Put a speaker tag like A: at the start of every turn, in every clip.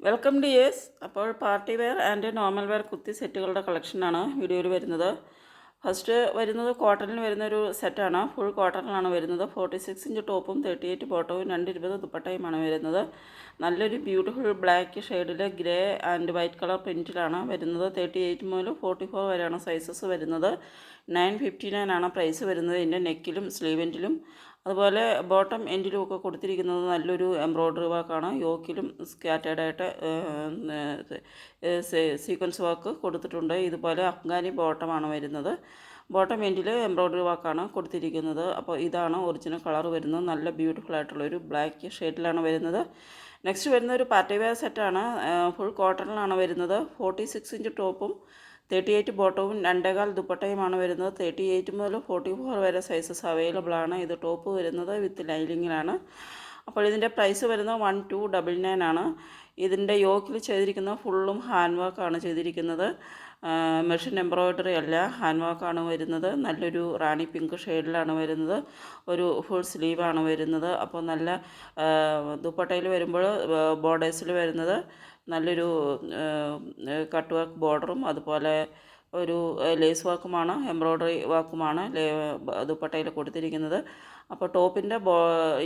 A: Welcome D S അപ്പോൾ party wear and normal wear കുത്തി സെറ്റുകളുടെ കളക്ഷനാണ് വീഡിയോയിൽ വരുന്നത്. ഫസ്റ്റ് വരുന്നത് കോട്ടണിൽ വരുന്ന ഒരു സെറ്റാണ് ഫുൾ കോട്ടണിലാണ് വരുന്നത്. ഫോർട്ടി സിക്സ് ഇഞ്ച് ടോപ്പും തേർട്ടി എയ്റ്റ് ബോട്ടവും രണ്ട് ഇരുപത് ദുപ്പട്ടയുമാണ് വരുന്നത്. നല്ലൊരു ബ്യൂട്ടിഫുൾ ബ്ലാക്ക് ഷെയ്ഡിൽ ഗ്രേ ആൻഡ് വൈറ്റ് കളർ പ്രിന്റിലാണ് വരുന്നത്. തേർട്ടി എയ്റ്റ് മുതൽ ഫോർട്ടി ഫോർ വരെയാണ് സൈസസ് വരുന്നത്. നയൻ ഫിഫ്റ്റി നയൻ ആണ് പ്രൈസ് വരുന്നത്. ഇതിന്റെ നെക്കിലും സ്ലീവെന്റിലും അതുപോലെ ബോട്ടം എൻഡിലും ഒക്കെ കൊടുത്തിരിക്കുന്നത് നല്ലൊരു എംബ്രോയ്ഡറി വർക്കാണ്. യോക്കിലും സ്കാറ്റേഡായിട്ട് സീക്വൻസ് വർക്ക് കൊടുത്തിട്ടുണ്ട്. ഇതുപോലെ അഫ്ഗാനി ബോട്ടമാണ് വരുന്നത്. ബോട്ടം എൻഡിൽ എംബ്രോയ്ഡറി വർക്കാണ് കൊടുത്തിരിക്കുന്നത്. അപ്പോൾ ഇതാണ് ഒറിജിനൽ കളർ വരുന്നത്. നല്ല ബ്യൂട്ടിഫുൾ ആയിട്ടുള്ളൊരു ബ്ലാക്ക് ഷെയ്ഡിലാണ് വരുന്നത്. നെക്സ്റ്റ് വരുന്ന ഒരു പാർട്ടി വെയർ സെറ്റാണ്. ഫുൾ കോട്ടണിലാണ് വരുന്നത്. ഫോർട്ടി സിക്സ് ഇഞ്ച് ടോപ്പും തേർട്ടി എയ്റ്റ് ബോട്ടവും രണ്ടേകാൽ ദുപ്പട്ടയുമാണ് വരുന്നത്. തേർട്ടി എയ്റ്റ് മുതൽ ഫോർട്ടി ഫോർ വരെ സൈസസ് അവൈലബിൾ ആണ്. ഇത് ടോപ്പ് വരുന്നത് വിത്ത് ലൈനിങ്ങിലാണ് അപ്പോൾ ഇതിന്റെ പ്രൈസ് വരുന്നത് വൺ ടു ഡബിൾ നയൻ ആണ്. ഇതിന്റെ യോക്കിൽ ചെയ്തിരിക്കുന്ന ഫുള്ളും ഹാൻഡ് വർക്കാണ് ചെയ്തിരിക്കുന്നത്. മെഷീൻ എംബ്രോയ്ഡറി അല്ല ഹാൻഡ് വർക്കാണ് വരുന്നത്. നല്ലൊരു റാണി പിങ്ക് ഷെയ്ഡിലാണ് വരുന്നത്. ഒരു ഫുൾ സ്ലീവാണ് വരുന്നത്. അപ്പോൾ നല്ല ദുപ്പട്ടയിൽ വരുമ്പോൾ ബോർഡേഴ്സിൽ വരുന്നത് നല്ലൊരു കട്ട് വർക്ക് ബോർഡറും അതുപോലെ ഒരു ലേസ് വർക്കുമാണ് എംബ്രോയ്ഡറി വർക്കുമാണ് ദുപ്പട്ടയിൽ കൊടുത്തിരിക്കുന്നത്. അപ്പോൾ ടോപ്പിന്റെ ബോ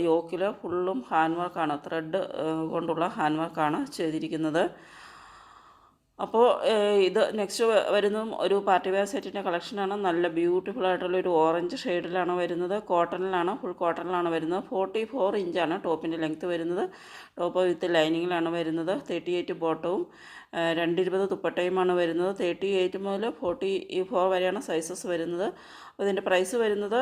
A: യോക്കിൽ ഫുള്ളും ഹാൻഡ് വർക്കാണ് ത്രെഡ് കൊണ്ടുള്ള ഹാൻഡ് വർക്കാണ് ചെയ്തിരിക്കുന്നത്. അപ്പോൾ ഇത് നെക്സ്റ്റ് വരുന്നതും ഒരു പാർട്ടി വെയർ സെറ്റിന്റെ കളക്ഷനാണ്. നല്ല ബ്യൂട്ടിഫുൾ ആയിട്ടുള്ള ഒരു ഓറഞ്ച് ഷെയ്ഡിലാണ് വരുന്നത്. കോട്ടണിലാണ് ഫുൾ കോട്ടണിലാണ് വരുന്നത്. ഫോർട്ടി ഫോർ ഇഞ്ചാണ് ടോപ്പിന്റെ ലെങ്ത്ത് വരുന്നത്. ടോപ്പ് വിത്ത് ലൈനിങ്ങിലാണ് വരുന്നത്. തേർട്ടി എയ്റ്റ് ബോട്ടവും രണ്ടിരുപത് തുപ്പട്ടയുമാണ് വരുന്നത്. തേർട്ടി എയ്റ്റ് മുതൽ ഫോർട്ടി ഫോർ വരെയാണ് സൈസസ് വരുന്നത്. ഇതിന്റെ പ്രൈസ് വരുന്നത്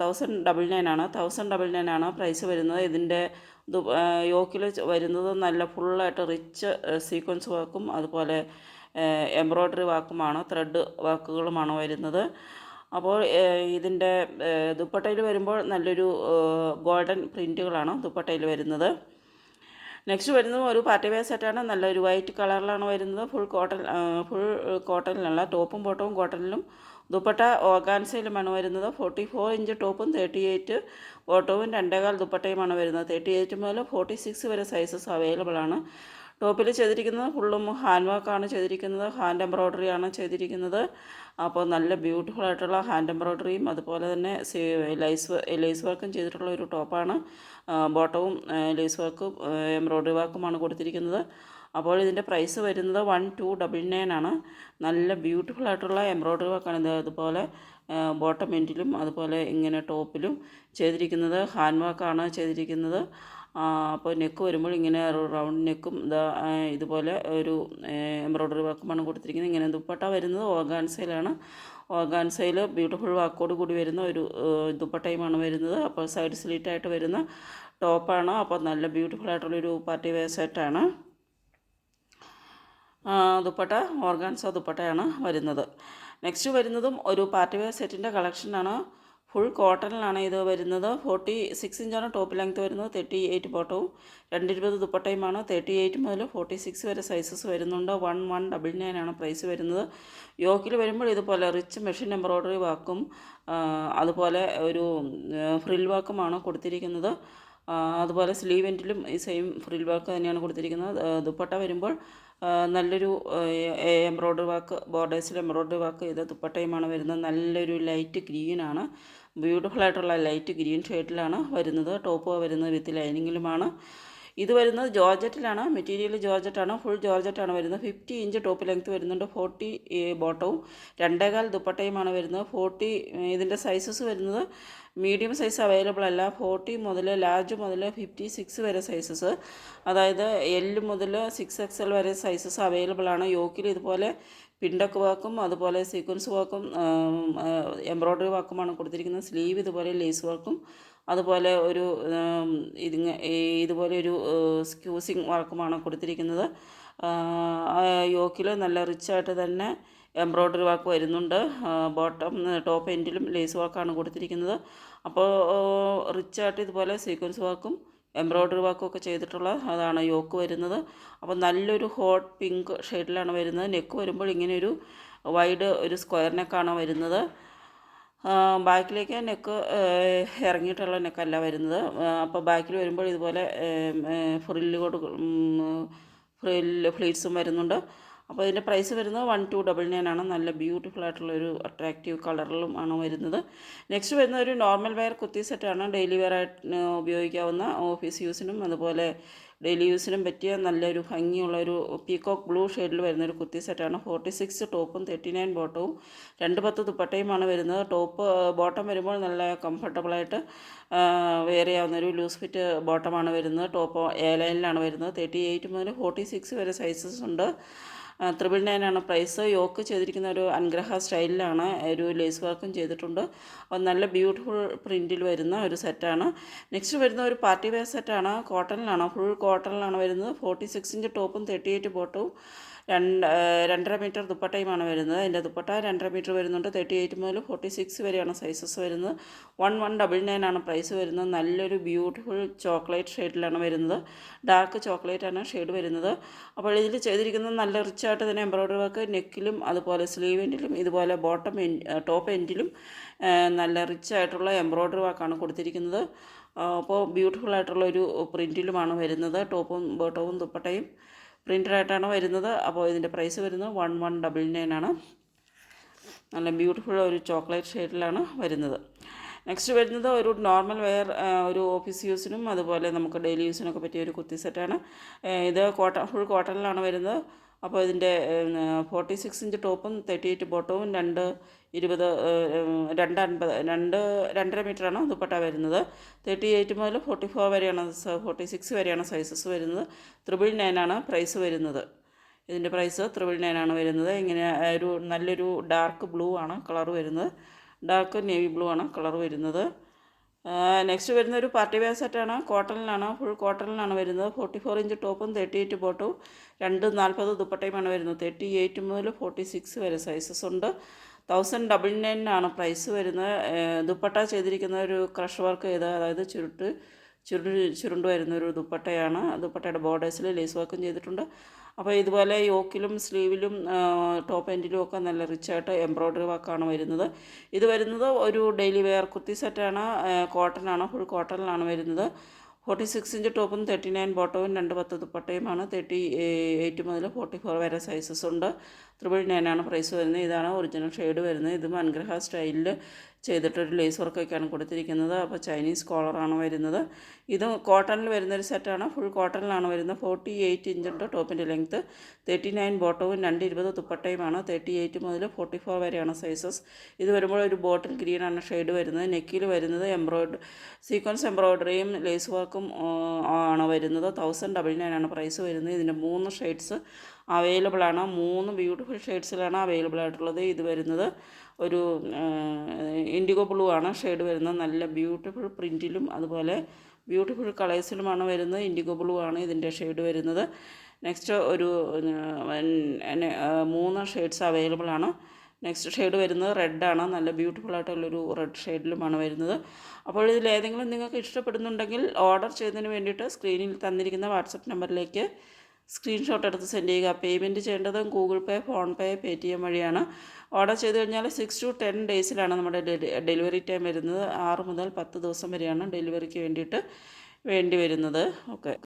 A: തൗസൻഡ് ഡബിൾ നയൻ ആണ്. തൗസൻഡ് ഡബിൾ നയൻ ആണ് പ്രൈസ് വരുന്നത്. ഇതിന്റെ യോക്കിൽ വരുന്നത് നല്ല ഫുള്ളായിട്ട് റിച്ച് സീക്വൻസ് വർക്കും അതുപോലെ എംബ്രോയ്ഡറി വർക്കുമാണ് ത്രെഡ് വർക്കുകളുമാണ് വരുന്നത്. അപ്പോൾ ഇതിന്റെ ദുപ്പട്ടയിൽ വരുമ്പോൾ നല്ലൊരു ഗോൾഡൻ പ്രിന്റുകളാണ് ദുപ്പട്ടയിൽ വരുന്നത്. നെക്സ്റ്റ് വരുന്നത് ഒരു പാർട്ടി വെയർ സെറ്റാണ് നല്ലൊരു വൈറ്റ് കളറിലാണ് വരുന്നത്. ഫുൾ കോട്ടൺ ഫുൾ കോട്ടണിലല്ല ടോപ്പും ബോട്ടവും കോട്ടണിലും ദുപ്പട്ട ഓർഗാൻസയിലുമാണ് വരുന്നത് ഫോർട്ടി ഫോർ ഇഞ്ച് ടോപ്പും തേർട്ടി എയ്റ്റ് ബോട്ടവും രണ്ടേകാൽ ദുപ്പട്ടയുമാണ് വരുന്നത്. തേർട്ടി എയ്റ്റ് മുതൽ ഫോർട്ടി സിക്സ് വരെ സൈസസ് അവൈലബിൾ ആണ്. ടോപ്പിൽ ചെയ്തിരിക്കുന്നത് ഫുള്ളും ഹാൻഡ് വർക്കാണ് ചെയ്തിരിക്കുന്നത്. ഹാൻഡ് എംബ്രോയ്ഡറി ആണ് ചെയ്തിരിക്കുന്നത്. അപ്പോൾ നല്ല ബ്യൂട്ടിഫുൾ ആയിട്ടുള്ള ഹാൻഡ് എംബ്രോയ്ഡറിയും അതുപോലെ തന്നെ ലൈസ് ലൈസ് വർക്കും ചെയ്തിട്ടുള്ള ഒരു ടോപ്പാണ്. ബോട്ടവും ലൈസ് വർക്കും എംബ്രോയ്ഡറി വർക്കുമാണ് കൊടുത്തിരിക്കുന്നത്. അപ്പോൾ ഇതിന്റെ പ്രൈസ് വരുന്നത് വൺ ടു ഡബിൾ നയൻ ആണ്. നല്ല ബ്യൂട്ടിഫുൾ ആയിട്ടുള്ള എംബ്രോയ്ഡറി വർക്കാണ് ഇത്. അതുപോലെ ബോട്ടം എൻഡിലും അതുപോലെ ഇങ്ങനെ ടോപ്പിലും ചെയ്തിരിക്കുന്നത് ഹാൻഡ് വർക്കാണ് ചെയ്തിരിക്കുന്നത്. അപ്പോൾ നെക്ക് വരുമ്പോൾ ഇങ്ങനെ റൗണ്ട് നെക്കും ഇതാ ഇതുപോലെ ഒരു എംബ്രോയ്ഡറി വർക്കുമാണ് കൊടുത്തിരിക്കുന്നത്. ഇങ്ങനെ ദുപ്പട്ട വരുന്നത് ഓർഗാൻസയിലാണ് ഓർഗാൻസയിൽ ബ്യൂട്ടിഫുൾ വാക്കോട് കൂടി വരുന്ന ഒരു ദുപ്പട്ടയുമാണ് വരുന്നത്. അപ്പോൾ സൈഡ് സ്ലീറ്റായിട്ട് വരുന്ന ടോപ്പാണ് അപ്പോൾ നല്ല ബ്യൂട്ടിഫുൾ ആയിട്ടുള്ളൊരു പാർട്ടി വെയർ സെറ്റാണ് ദുപ്പട്ട ഓർഗാൻസ ദുപ്പട്ടയാണ് വരുന്നത്. നെക്സ്റ്റ് വരുന്നതും ഒരു പാർട്ടി വെയർ സെറ്റിന്റെ കളക്ഷനാണ്. ഫുൾ കോട്ടണിലാണ് ഇത് വരുന്നത്. ഫോർട്ടി സിക്സ് ഇഞ്ചാണ് ടോപ്പ് ലെങ്ത് വരുന്നത്. തേർട്ടി എയ്റ്റ് ബോട്ടവും രണ്ടിരുപത് ദുപ്പട്ടയുമാണ് തേർട്ടി എയ്റ്റ് മുതൽ ഫോർട്ടി സിക്സ് വരെ സൈസസ് വരുന്നുണ്ട്. വൺ വൺ ഡബിൾ നയൻ ആണ് പ്രൈസ് വരുന്നത്. യോക്കിൽ വരുമ്പോൾ ഇതുപോലെ റിച്ച് മെഷീൻ എംബ്രോയ്ഡറി വാക്കും അതുപോലെ ഒരു ഫ്രിൽ വർക്കുമാണ് കൊടുത്തിരിക്കുന്നത്. അതുപോലെ സ്ലീവ് എന്റിലും ഈ സെയിം ഫ്രിൽ വർക്ക് തന്നെയാണ് കൊടുത്തിരിക്കുന്നത്. ദുപ്പട്ട വരുമ്പോൾ നല്ലൊരു എംബ്രോയ്ഡറി വർക്ക് ബോർഡേഴ്സിൽ എംബ്രോയ്ഡറി വർക്ക് ചെയ്ത ദുപ്പട്ടയുമാണ് വരുന്നത്. നല്ലൊരു ലൈറ്റ് ഗ്രീനാണ് ബ്യൂട്ടിഫുൾ ആയിട്ടുള്ള ലൈറ്റ് ഗ്രീൻ ഷെയ്ഡിലാണ് വരുന്നത്. ടോപ്പ് വരുന്നത് വിത്ത് ലൈനിങ്ങിലുമാണ്. ഇത് വരുന്നത് ജോർജറ്റിലാണ് മെറ്റീരിയൽ ജോർജറ്റാണ് ഫുൾ ജോർജറ്റാണ് വരുന്നത്. ഫിഫ്റ്റി ഇഞ്ച് ടോപ്പ് ലെങ്ത് വരുന്നുണ്ട് ഫോർട്ടി ബോട്ടവും രണ്ടേകാൽ ദുപ്പട്ടയുമാണ് വരുന്നത്. ഫോർട്ടി ഇതിന്റെ സൈസസ് വരുന്നത് മീഡിയം സൈസ് അവൈലബിൾ അല്ല. ഫോർട്ടി മുതൽ ലാർജ് മുതൽ ഫിഫ്റ്റി സിക്സ് വരെ സൈസസ് അതായത് എൽ മുതൽ സിക്സ് എക്സ് എൽ വരെ സൈസസ് അവൈലബിൾ ആണ്. യോക്കിൽ ഇതുപോലെ പിണ്ടക്ക് വർക്കും അതുപോലെ സീക്വൻസ് വർക്കും എംബ്രോയ്ഡറി വർക്കുമാണ് കൊടുത്തിരിക്കുന്നത്. സ്ലീവ് ഇതുപോലെ ലേസ് വർക്കും അതുപോലെ ഒരു ഇതിങ്ങ ഇതുപോലെ ഒരു സ്ക്യൂസിങ് വർക്കുമാണ് കൊടുത്തിരിക്കുന്നത്. യോക്കിൽ നല്ല റിച്ചായിട്ട് തന്നെ എംബ്രോയ്ഡറി വർക്ക് വരുന്നുണ്ട്. ബോട്ടം ടോപ്പ് എൻഡിലും ലേസ് വർക്കാണ് കൊടുത്തിരിക്കുന്നത്. അപ്പോൾ റിച്ചായിട്ട് ഇതുപോലെ സീക്വൻസ് വർക്കും എംബ്രോയ്ഡറി വർക്കൊക്കെ ചെയ്തിട്ടുള്ള അതാണ് യോക്ക് വരുന്നത്. അപ്പോൾ നല്ലൊരു ഹോട്ട് പിങ്ക് ഷെയ്ഡിലാണ് വരുന്നത്. നെക്ക് വരുമ്പോൾ ഇങ്ങനെയൊരു വൈഡ് ഒരു സ്ക്വയർ നെക്കാണ് വരുന്നത്. ബാക്കിലേക്ക് നെക്ക് ഇറങ്ങിയിട്ടുള്ള നെക്കല്ല വരുന്നത്. അപ്പോൾ ബാക്കിൽ വരുമ്പോൾ ഇതുപോലെ ഫ്രില്ല് കൊടു ഫ്രില്ല് ഫ്ലീറ്റ്സും വരുന്നുണ്ട്. അപ്പോൾ ഇതിന്റെ പ്രൈസ് വരുന്നത് വൺ ടു ഡബിൾ നയൻ ആണ്. നല്ല ബ്യൂട്ടിഫുൾ ആയിട്ടുള്ള ഒരു അട്രാക്റ്റീവ് കളറിലും ആണ് വരുന്നത്. നെക്സ്റ്റ് വരുന്ന ഒരു നോർമൽ വെയർ കുത്തി സെറ്റാണ് ഡെയിലി വെയർ ആയിട്ട് ഉപയോഗിക്കാവുന്ന ഓഫീസ് യൂസിനും അതുപോലെ ഡെയിലി യൂസിനും പറ്റിയ നല്ലൊരു ഭംഗിയുള്ള ഒരു പീകോക്ക് ബ്ലൂ ഷെയ്ഡിൽ വരുന്ന ഒരു കുത്തി സെറ്റാണ് ഫോർട്ടി സിക്സ് ടോപ്പും തേർട്ടി നയൻ ബോട്ടവും രണ്ട് പത്ത് ദുപ്പട്ടയുമാണ് വരുന്നത്. ടോപ്പ് ബോട്ടം വരുമ്പോൾ നല്ല കംഫർട്ടബിളായിട്ട് വെയർ ചെയ്യാവുന്ന ഒരു ലൂസ് ഫിറ്റ് ബോട്ടമാണ് വരുന്നത്. ടോപ്പ് എ ലൈനിലാണ് വരുന്നത്. തേർട്ടി എയ്റ്റ് മുതൽ ഫോർട്ടി സിക്സ് വരെ സൈസസ് ഉണ്ട്. ത്രിബിൾ നയനാണ് പ്രൈസ് യോക്ക് ചെയ്തിരിക്കുന്ന ഒരു അനുഗ്രഹ സ്റ്റൈലിലാണ് ഒരു ലേസ് വർക്കും ചെയ്തിട്ടുണ്ട്. നല്ല ബ്യൂട്ടിഫുൾ പ്രിന്റിൽ വരുന്ന ഒരു സെറ്റാണ് നെക്സ്റ്റ് വരുന്ന ഒരു പാർട്ടി വെയർ സെറ്റാണ് കോട്ടണിലാണ് ഫുൾ കോട്ടണിലാണ് വരുന്നത്. ഫോർട്ടി സിക്സ് ഇഞ്ച് ടോപ്പും തേർട്ടി എയ്റ്റ് ബോട്ടവും രണ്ട് രണ്ടര മീറ്റർ ദുപ്പട്ടയുമാണ് വരുന്നത്. അതിന്റെ ദുപ്പട്ട രണ്ടര മീറ്റർ വരുന്നുണ്ട്. തേർട്ടി എയ്റ്റ് മുതൽ ഫോർട്ടി സിക്സ് വരെയാണ് സൈസസ് വരുന്നത്. വൺ വൺ ഡബിൾ നയൻ ആണ് പ്രൈസ് വരുന്നത്. നല്ലൊരു ബ്യൂട്ടിഫുൾ ചോക്ലേറ്റ് ഷെയ്ഡിലാണ് വരുന്നത്. ഡാർക്ക് ചോക്ലേറ്റ് ആണ് ഷെയ്ഡ് വരുന്നത്. അപ്പോൾ ഇതിൽ ചെയ്തിരിക്കുന്നത് നല്ല റിച്ച് ആയിട്ട് തന്നെ എംബ്രോയ്ഡറി വർക്ക് നെക്കിലും അതുപോലെ സ്ലീവ് എൻഡിലും ഇതുപോലെ ബോട്ടം ടോപ്പ് എൻഡിലും നല്ല റിച്ച് ആയിട്ടുള്ള എംബ്രോയ്ഡറി വർക്കാണ് കൊടുത്തിരിക്കുന്നത്. അപ്പോൾ ബ്യൂട്ടിഫുൾ ആയിട്ടുള്ള ഒരു പ്രിന്റിലുമാണ് വരുന്നത്. ടോപ്പും ബോട്ടവും ദുപ്പട്ടയും. പ്രിന്റഡായിട്ടാണ് വരുന്നത്. അപ്പോൾ ഇതിന്റെ പ്രൈസ് വരുന്നത് വൺ വൺ ഡബിൾ നയൻ ആണ്. നല്ല ബ്യൂട്ടിഫുൾ ഒരു ചോക്ലേറ്റ് ഷെയ്ഡിലാണ് വരുന്നത്. നെക്സ്റ്റ് വരുന്നത് ഒരു നോർമൽ വെയർ ഒരു ഓഫീസ് യൂസിനും അതുപോലെ നമുക്ക് ഡെയിലി യൂസിനൊക്കെ പറ്റിയ ഒരു കുത്തി സെറ്റാണ്. ഇത് കോട്ടൺ ഫുൾ കോട്ടണിലാണ് വരുന്നത്. അപ്പോൾ ഇതിന്റെ ഫോർട്ടി സിക്സ് ഇഞ്ച് ടോപ്പും തേർട്ടി എയ്റ്റ് ബോട്ടവും രണ്ട് ഇരുപത് രണ്ട് അൻപത് രണ്ട് രണ്ടര മീറ്ററാണ് ദുപ്പട്ട വരുന്നത്. തേർട്ടി എയ്റ്റ് മുതൽ ഫോർട്ടി ഫോർ വരെയാണ് ഫോർട്ടി സിക്സ് വരെയാണ് സൈസസ് വരുന്നത്. ത്രിബിൾ നയനാണ് പ്രൈസ് വരുന്നത്. ഇതിന്റെ പ്രൈസ് ത്രിബിൾ നയനാണ് വരുന്നത്. ഇങ്ങനെ ഒരു നല്ലൊരു ഡാർക്ക് ബ്ലൂ ആണ് കളർ വരുന്നത്. ഡാർക്ക് നേവി ബ്ലൂ ആണ് കളർ വരുന്നത്. നെക്സ്റ്റ് വരുന്ന ഒരു പാർട്ടി വെയർ സെറ്റാണ് കോട്ടണിലാണ് ഫുൾ കോട്ടണിലാണ് വരുന്നത്. ഫോർട്ടി ഫോർ ഇഞ്ച് ടോപ്പും തേർട്ടി എയ്റ്റ് ബോട്ടും രണ്ട് നാൽപ്പത് ദുപ്പട്ടയുമാണ് വരുന്നത്. തേർട്ടി എയ്റ്റ് മുതൽ ഫോർട്ടി സിക്സ് വരെ സൈസസ് ഉണ്ട്. തൗസൻഡ് ഡബിൾ നയനാണ് പ്രൈസ് വരുന്നത്. ദുപ്പട്ട ചെയ്തിരിക്കുന്ന ഒരു ക്രഷ് വർക്ക് ചെയ്ത് അതായത് ചുരുട്ട് ചുരുണ്ട് ചുരുണ്ട് വരുന്ന ഒരു ദുപ്പട്ടയാണ്. ദുപ്പട്ടയുടെ ബോർഡേഴ്സിൽ ലേസ് വർക്കും ചെയ്തിട്ടുണ്ട്. അപ്പോൾ ഇതുപോലെ യോക്കിലും സ്ലീവിലും ടോപ്പ് എൻഡിലും ഒക്കെ നല്ല റിച്ചായിട്ട് എംബ്രോയ്ഡറി വർക്കാണ് വരുന്നത്. ഇത് വരുന്നത് ഒരു ഡെയിലി വെയർ കുർത്തി സെറ്റാണ് ആണ് ഫുൾ കോട്ടണിലാണ് വരുന്നത്. ഫോർട്ടി സിക്സ് ഇഞ്ച് ടോപ്പും തേർട്ടി നയൻ ബോട്ടവും രണ്ട് പത്ത് ദുപ്പട്ടയുമാണ് തേർട്ടി എയ്റ്റ് മുതൽ ഫോർട്ടി ഫോർ വരെ സൈസസ് ഉണ്ട്. ത്രിബിൾ നയനാണ് പ്രൈസ് വരുന്നത്. ഇതാണ് ഒറിജിനൽ ഷെയ്ഡ് വരുന്നത്. ഇത് മൻഗ്രഹ സ്റ്റൈലിൽ ചെയ്തിട്ടൊരു ലേസ് വർക്കൊക്കെയാണ് കൊടുത്തിരിക്കുന്നത്. അപ്പോൾ ചൈനീസ് കോളറാണ് വരുന്നത്. ഇത് കോട്ടണിൽ വരുന്നൊരു സെറ്റാണ് ഫുൾ കോട്ടണിലാണ് വരുന്നത്. ഫോർട്ടി എയ്റ്റ് ഇഞ്ചുണ്ട് ടോപ്പിന്റെ ലെങ്ത്ത് തേർട്ടി നയൻ ബോട്ടവും രണ്ട് ഇരുപത് തുപ്പട്ടയുമാണ് തേർട്ടി എയ്റ്റ് മുതൽ ഫോർട്ടി ഫോർ വരെയാണ് സൈസസ് ഇത് വരുമ്പോൾ ഒരു ബോട്ടിൽ ഗ്രീനാണ് ഷെയ്ഡ് വരുന്നത്. നെക്കിൽ വരുന്നത്. എംബ്രോയ്ഡ് സീക്വൻസ് എംബ്രോയ്ഡറിയും ലേസ് വർക്കും ആണ് വരുന്നത്. തൗസൻഡ് ഡബിൾ നയൻ ആണ് പ്രൈസ് വരുന്നത്. ഇതിന്റെ മൂന്ന് ഷെയ്ഡ്സ് അവൈലബിൾ ആണ്. മൂന്ന് ബ്യൂട്ടിഫുൾ ഷെയ്ഡ്സിലാണ് അവൈലബിൾ ആയിട്ടുള്ളത്. ഇത് വരുന്നത് ഒരു ഇൻഡിഗോ ബ്ലൂ ആണ് ഷെയ്ഡ് വരുന്നത്. നല്ല ബ്യൂട്ടിഫുൾ പ്രിന്റിലും അതുപോലെ ബ്യൂട്ടിഫുൾ കളേഴ്സിലുമാണ് വരുന്നത് ഇൻഡിഗോ ബ്ലൂ ആണ് ഇതിന്റെ ഷെയ്ഡ് വരുന്നത്. നെക്സ്റ്റ് ഒരു മൂന്ന് ഷെയ്ഡ്സ് അവൈലബിൾ ആണ്. നെക്സ്റ്റ് ഷെയ്ഡ് വരുന്നത് റെഡാണ് നല്ല ബ്യൂട്ടിഫുൾ ആയിട്ടുള്ളൊരു റെഡ് ഷെയ്ഡിലുമാണ് വരുന്നത്. അപ്പോൾ ഇതിൽ ഏതെങ്കിലും നിങ്ങൾക്ക് ഇഷ്ടപ്പെടുന്നുണ്ടെങ്കിൽ ഓർഡർ ചെയ്തതിന് വേണ്ടിയിട്ട് സ്ക്രീനിൽ തന്നിരിക്കുന്ന വാട്സപ്പ് നമ്പറിലേക്ക് സ്ക്രീൻഷോട്ട് എടുത്ത് സെൻഡ് ചെയ്യുക. പേയ്മെന്റ് ചെയ്യേണ്ടതും Google Pay PhonePe Paytm വഴിയാണ്. ഓർഡർ ചെയ്ത് കഴിഞ്ഞാൽ സിക്സ് ടു ടെൻ ഡേയ്സിലാണ് നമ്മുടെ ഡെലിവറി ടൈം വരുന്നത്. ആറ് മുതൽ പത്ത് ദിവസം വരെയാണ് ഡെലിവറിക്ക് വേണ്ടിയിട്ട് വേണ്ടി വരുന്നത്. ഓക്കെ.